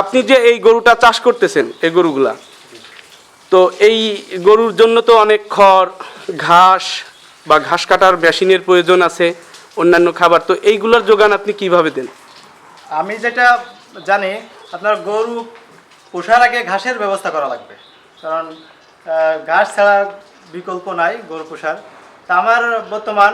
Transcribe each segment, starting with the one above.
আপনি যে এই গরুটা চাষ করতেছেন, এই গরুগুলা, তো এই গরুর জন্য তো অনেক খড়, ঘাস বা ঘাস কাটার মেশিনের প্রয়োজন আছে, অন্যান্য খাবার, তো এইগুলোর যোগান আপনি কীভাবে দেন? আমি যেটা জানি, আপনার গরু পোষার আগে ঘাসের ব্যবস্থা করা লাগবে। কারণ ঘাস ছাড়া বিকল্প নাই গরু পোষার। তা আমার বর্তমান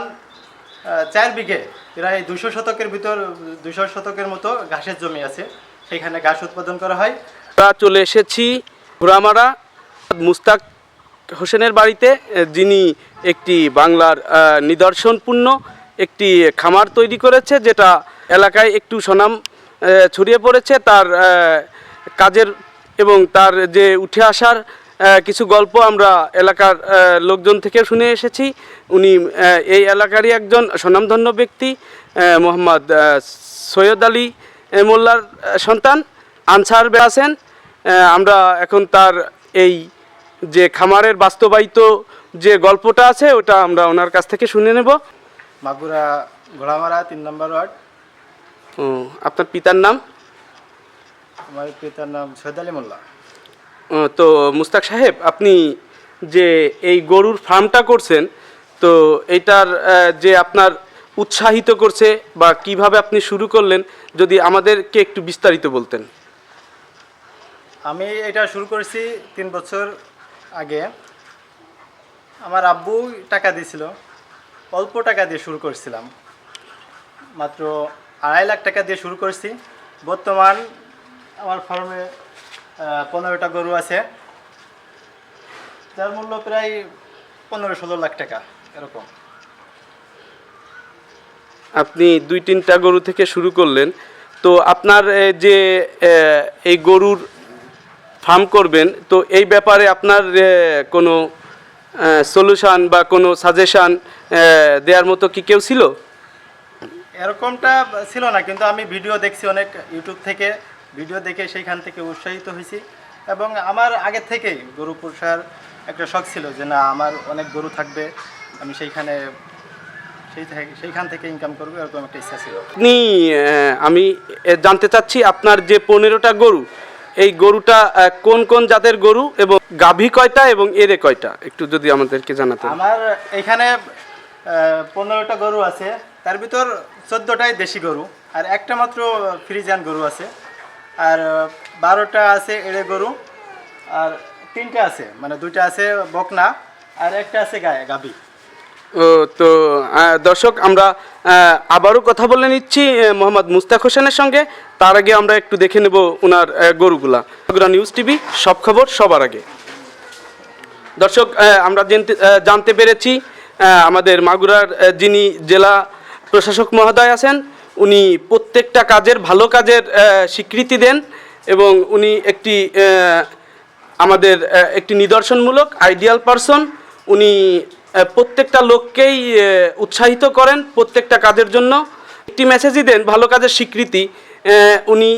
চার বিঘে, প্রায় দুশো শতকের ভিতর, দুশো শতকের মতো ঘাসের জমি আছে। সেখানে ঘাস উৎপাদন করা হয়। আমরা চলে এসেছি ঘোড়ামারা মুস্তাক হোসেনের বাড়িতে, যিনি একটি বাংলার নিদর্শনপূর্ণ একটি খামার তৈরি করেছে, যেটা এলাকায় একটু সুনাম ছড়িয়ে পড়েছে। তার কাজের এবং তার যে উঠে আসার কিছু গল্প আমরা এলাকার লোকজন থেকে শুনে এসেছি। উনি এই এলাকারই একজন স্বনামধন্য ব্যক্তি মোহাম্মদ সৈয়দ আলী মোল্লার সন্তান। আনসার বে আছেন আমরা এখন তার এই যে খামারের বাস্তবায়িত যে গল্পটা আছে ওটা আমরা ওনার কাছ থেকে শুনে নেব। মাগুরা ঘোড়ামারা তিন নম্বর ওয়ার্ড। ও, আপনার পিতার নাম? আমার পিতার নাম সৈয়দ আলী মোল্লা। তো মুস্তাক সাহেব আপনি যে এই গরুর ফার্মটা করছেন তো এইটার যে আপনার উৎসাহিত করছে বা কীভাবে আপনি শুরু করলেন যদি আমাদেরকে একটু বিস্তারিত বলতেন। আমি এটা শুরু করেছি তিন বছর আগে। আমার আব্বু টাকা দিয়েছিল, অল্প টাকা দিয়ে শুরু করেছিলাম। মাত্র আড়াই লাখ টাকা দিয়ে শুরু করেছি। বর্তমান আমার ফার্মে পনেরোটা গরু আছে। যার মূল্য প্রায় পনেরো ষোলো লাখ টাকা, এরকম। আপনি দুই তিনটা গরু থেকে শুরু করলেন। তো আপনার যে এই গরুর ফার্ম করবেন, তো এই ব্যাপারে আপনার কোনো সলিউশন বা কোনো সাজেশান দেওয়ার মতো কি কেউ ছিল? এরকমটা ছিল না, কিন্তু আমি ভিডিও দেখছি অনেক ইউটিউব থেকে। ভিডিও দেখে সেইখান থেকে উৎসাহিত হয়েছি। এবং আমার আগে থেকেই গরু পোষার একটা শখ ছিল যে, না, আমার অনেক গরু থাকবে, আমি সেইখানে সেই থেকে- সেইখান থেকে ইনকাম করব এরকম একটা ইচ্ছা ছিল। আপনি আমি জানতে চাচ্ছি আপনার যে পনেরোটা গরু এই গরুটা কোন কোন জাতের গরু এবং গাভী কয়টা এবং এরে কয়টা? একটু যদি আমাদেরকে জানাতেন। আমার এখানে পনেরোটা গরু আছে। তার ভিতর চোদ্দোটাই দেশি গরু আর একটা মাত্র ফ্রিজান গরু আছে। আর বারোটা আছে এড়ে গরু আর তিনটা আছে মানে দুইটা আছে বকনা আর একটা আছে গায়ে ও তো দর্শক, আমরা আবারও কথা বলে নিচ্ছি মোহাম্মদ মুস্তাক হোসেনের সঙ্গে। তার আগে আমরা একটু দেখে নেব ওনার গরুগুলা। নিউজ টিভি সব খবর সবার আগে। দর্শক আমরা জানতে পেরেছি আমাদের মাগুরার যিনি জেলা প্রশাসক মহোদয় আছেন, উনি প্রত্যেকটা কাজের ভালো কাজের স্বীকৃতি দেন এবং উনি একটি আমাদের একটি নিদর্শনমূলক আইডিয়াল পারসন উনি প্রত্যেকটা লোককেই উৎসাহিত করেন প্রত্যেকটা কাজের জন্য। একটি মেসেজই দেন, ভালো কাজের স্বীকৃতি। উনি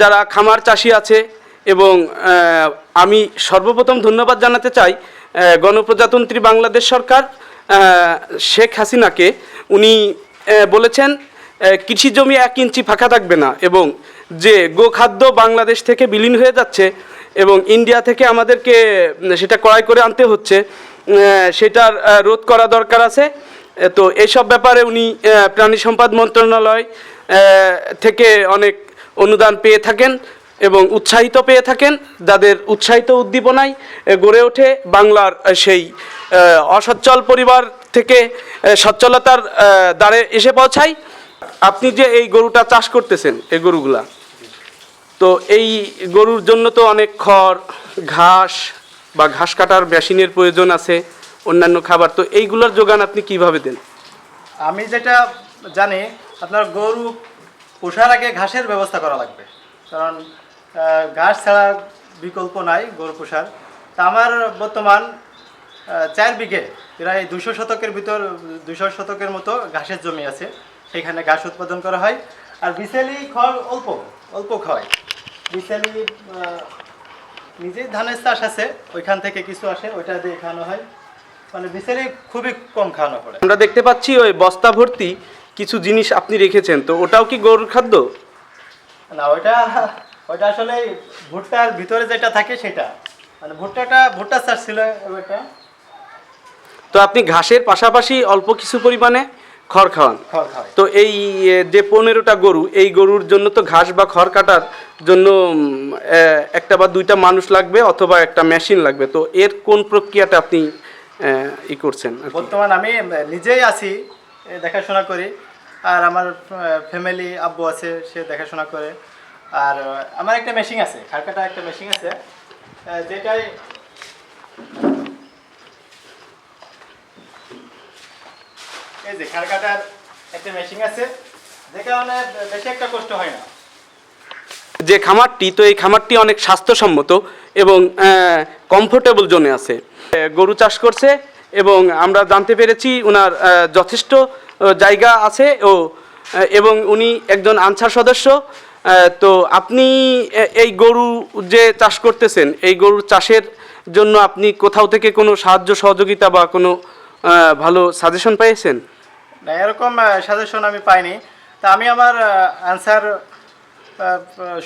যারা খামার চাষি আছে এবং আমি সর্বপ্রথম ধন্যবাদ জানাতে চাই গণপ্রজাতন্ত্রী বাংলাদেশ সরকার শেখ হাসিনাকে। উনি বলেছেন কৃষি জমি এক ইঞ্চি ফাঁকা থাকবে না এবং যে গোখাদ্য বাংলাদেশ থেকে বিলীন হয়ে যাচ্ছে এবং ইন্ডিয়া থেকে আমাদেরকে সেটা ক্রয় করে আনতে হচ্ছে সেটার রোধ করা দরকার আছে। তো এসব ব্যাপারে উনি প্রাণী সম্পদ মন্ত্রণালয় থেকে অনেক অনুদান পেয়ে থাকেন এবং উৎসাহিত পেয়ে থাকেন। যাদের উৎসাহিত উদ্দীপনায় গড়ে ওঠে বাংলার সেই অসচ্ছল পরিবার থেকে সচ্ছলতার দ্বারে এসে পৌঁছায়। আপনি যে এই গরুটা চাষ করতেছেন, এই গরুগুলা, তো এই গরুর জন্য তো অনেক খড়, ঘাস বা ঘাস কাটার মেশিনের প্রয়োজন আছে অন্যান্য খাবার তো এইগুলোর যোগান আপনি কীভাবে দেন? আমি যেটা জানি আপনার গরু পোষার আগে ঘাসের ব্যবস্থা করা লাগবে। কারণ ঘাস ছাড়া বিকল্প নাই গরু পোষার। তা আমার বর্তমান চার বিঘে প্রায় দুশো শতকের ভিতর দুশো শতকের মতো ঘাসের জমি আছে। সেখানে ঘাস উৎপাদন করা হয়। আর বিশালি খড় অল্প অল্প বিশালি আহ, নিজেই ধানের চাষ আছে ওইখান থেকে কিছু আসে ওইটা দিয়ে খাওয়ানো হয়। মানে বিশালি খুবই কম খাওয়ানো পড়ে। আমরা দেখতে পাচ্ছি ওই বস্তা ভর্তি কিছু জিনিস আপনি রেখেছেন তো ওটাও কি গরুর খাদ্য? না ওইটা ওইটা আসলে ভুট্টার ভিতরে যেটা থাকে সেটা। মানে ভুট্টাটা ভুট্টা চাষ ছিল ওইটা। তো আপনি ঘাসের পাশাপাশি অল্প কিছু পরিমাণে খড় খাওয়ান। তো এই যে পনেরোটা গরু এই গরুর জন্য তো ঘাস বা খড় কাটার জন্য একটা বা দুইটা মানুষ লাগবে অথবা একটা মেশিন লাগবে। তো এর কোন প্রক্রিয়াটা আপনি ই করছেন বর্তমান আমি নিজেই আছি দেখাশোনা করি। আর আমার ফ্যামিলি আব্বু আছে সে দেখাশোনা করে। আর আমার একটা মেশিন আছে খারকাটা একটা মেশিন আছে। যেটাই এই যে খারকাটার একটা মেশিন আছে, যে কারণে বেশি একটা কষ্ট হয় না। যে খামারটি, তো এই খামারটি অনেক স্বাস্থ্যসম্মত এবং কমফোর্টেবল জোনে আছে। গরু চাষ করছে এবং আমরা জানতে পেরেছি ওনার যথেষ্ট জায়গা আছে ও এবং উনি একজন আনসার সদস্য। তো আপনি এই গরু যে চাষ করতেছেন, এই গরুর চাষের জন্য আপনি কোথাও থেকে কোনো সাহায্য, সহযোগিতা বা কোনো ভালো সাজেশন পেয়েছেন? না এরকম সাজেশন আমি পাইনি। তা আমি আমার আনসার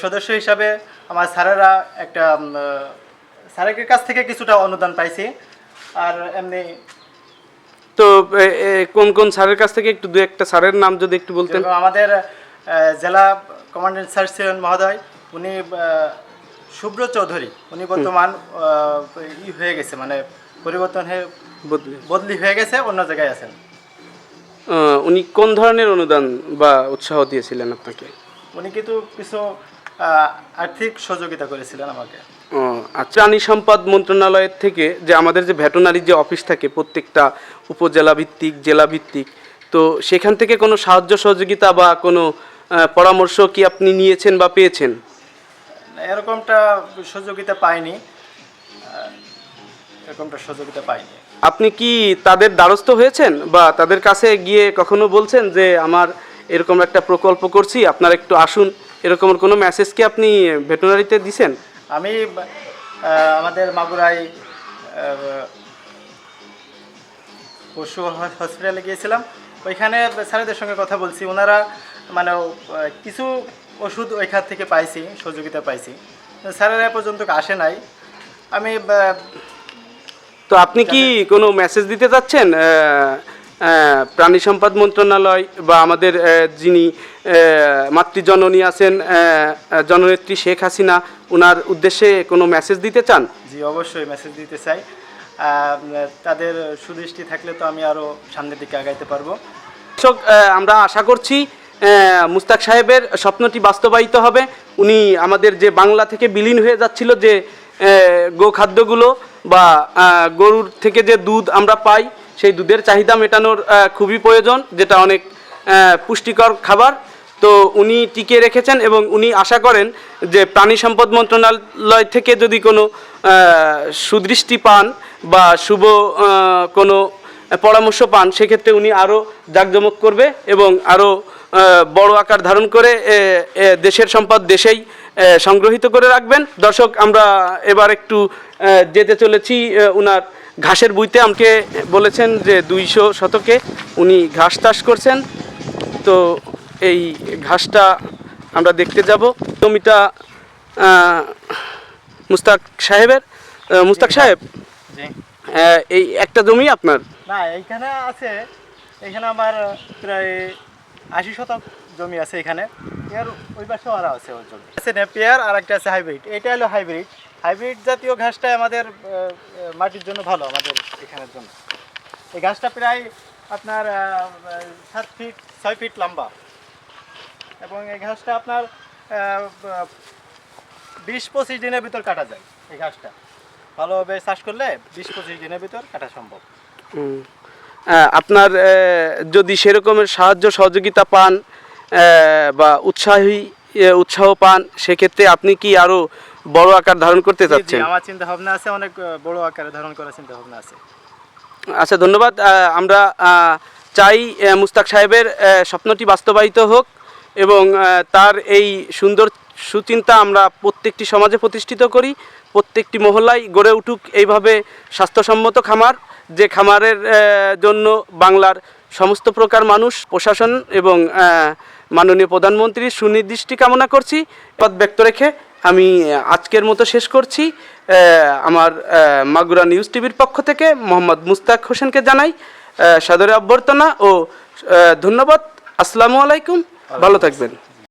সদস্য হিসাবে আমার স্যারেরা একটা স্যারের কাছ থেকে কিছুটা অনুদান পাইছি। আর এমনি তো কোন কোন স্যারের কাছ থেকে একটু দু একটা স্যারের নাম যদি একটু বলতেন? আমাদের জেলা কমান্ডেন্ট স্যার ছিলেন মহোদয়। উনি শুভ্র চৌধুরী। উনি বর্তমান ই হয়ে গেছে মানে পরিবর্তন হয়ে বদলে। বদলি হয়ে গেছে অন্য জায়গায় আছেন। উনি কোন ধরনের অনুদান বা উৎসাহ দিয়েছিলেন আপনাকে? উনি কিন্তু কিছু আর্থিক সহযোগিতা করেছিলেন আমাকে। ও, আচ্ছা প্রাণী সম্পদ মন্ত্রণালয়ের থেকে যে আমাদের যে ভেটেনারি যে অফিস থাকে প্রত্যেকটা উপজেলা ভিত্তিক জেলা ভিত্তিক তো সেখান থেকে কোনো সাহায্য সহযোগিতা বা কোনো পরামর্শ কি আপনি নিয়েছেন বা পেয়েছেন? এরকমটা সহযোগিতা পাইনি। এরকমটা সহযোগিতা পাইনি। আপনি কি তাদের দ্বারস্থ হয়েছেন? বা তাদের কাছে গিয়ে কখনো বলছেন যে, আমার এরকম একটা প্রকল্প করছি, আপনারা একটু আসুন এরকম কোনো মেসেজ কি আপনি ভেটেনারিতে দিছেন? আমি আমাদের মাগুরাই পশু হসপিটালে গিয়েছিলাম। ওইখানে স্যারেদের সঙ্গে কথা বলছি। ওনারা মানে কিছু ওষুধ ওইখান থেকে পাইছি, সহযোগিতা পাইছি। স্যারেরা পর্যন্ত আসে নাই। আমি তো আপনি কি কোনো মেসেজ দিতে চাচ্ছেন? প্রাণী সম্পদ মন্ত্রণালয় বা আমাদের যিনি মাতৃজননী আছেন জননেত্রী শেখ হাসিনা ওনার উদ্দেশ্যে কোনো মেসেজ দিতে চান? জি অবশ্যই মেসেজ দিতে চাই। তাদের সুদৃষ্টি থাকলে তো আমি আরও সামনের দিকে আগাইতে পারব। দর্শক আমরা আশা করছি মুস্তাক সাহেবের স্বপ্নটি বাস্তবায়িত হবে। উনি আমাদের যে বাংলা থেকে বিলীন হয়ে যাচ্ছিল যে গোখাদ্যগুলো বা গরুর থেকে যে দুধ আমরা পাই, সেই দুধের চাহিদা মেটানোর খুবই প্রয়োজন, যেটা অনেক পুষ্টিকর খাবার। তো উনি টিকিয়ে রেখেছেন এবং উনি আশা করেন যে প্রাণী সম্পদ মন্ত্রণালয় থেকে যদি কোনো সুদৃষ্টি পান বা শুভ কোনো পরামর্শ পান, সেক্ষেত্রে উনি আরও জাঁকজমক করবে এবং আরও বড় আকার ধারণ করে দেশের সম্পদ দেশেই সংগ্রহিত করে রাখবেন। দর্শক আমরা এবার একটু যেতে চলেছি উনার ঘাসের বুইতে। আমাকে বলেছেন যে দুইশো শতকে উনি ঘাস চাষ করছেন। তো এই ঘাসটা আমরা দেখতে যাব। জমিটা মুস্তাক সাহেবের মুস্তাক সাহেব? এই একটা জমি আপনার? না এইখানে আছে। এখানে আমার প্রায় আশি শতক জমি আছে এখানে। এর ওই পাশেও আরও আছে ওই জমি। আছে নেপিয়ার আর একটা আছে হাইব্রিড। এটা হলো হাইব্রিড। হাইব্রিড জাতীয় ঘাসটা আমাদের মাটির জন্য ভালো, আমাদের এখানের জন্য। এই ঘাসটা প্রায় আপনার সাত ফিট, ছয় ফিট লম্বা। এবং এই ঘাসটা আপনার বিশ পঁচিশ দিনের ভিতর কাটা যায় এই ঘাসটা। ভালোভাবে চাষ করলে বিশ পঁচিশ দিনের ভিতর কাটা সম্ভব। আপনার যদি সেরকমের সাহায্য সহযোগিতা পান বা উৎসাহী উৎসাহ পান সেক্ষেত্রে আপনি কি আরও বড় আকার ধারণ করতে চাচ্ছেন? আমার চিন্তা ভাবনা আছে অনেক বড় আকারে ধারণ করার চিন্তা ভাবনা আছে। আচ্ছা ধন্যবাদ। আমরা চাই মুস্তাক সাহেবের স্বপ্নটি বাস্তবায়িত হোক এবং তার এই সুন্দর সুচিন্তা আমরা প্রত্যেকটি সমাজে প্রতিষ্ঠিত করি প্রত্যেকটি মহল্লায় গড়ে উঠুক এইভাবে স্বাস্থ্যসম্মত খামার। যে খামারের জন্য বাংলার সমস্ত প্রকার মানুষ, প্রশাসন এবং মাননীয় প্রধানমন্ত্রীর সুনির্দিষ্টি কামনা করছি। পদ ব্যক্ত রেখে আমি আজকের মতো শেষ করছি। আমার মাগুরা নিউজ টিভির পক্ষ থেকে মোহাম্মদ মুস্তাক হোসেনকে জানাই সাদরে অভ্যর্থনা ও ধন্যবাদ। আসসালামু আলাইকুম। ভালো থাকবেন।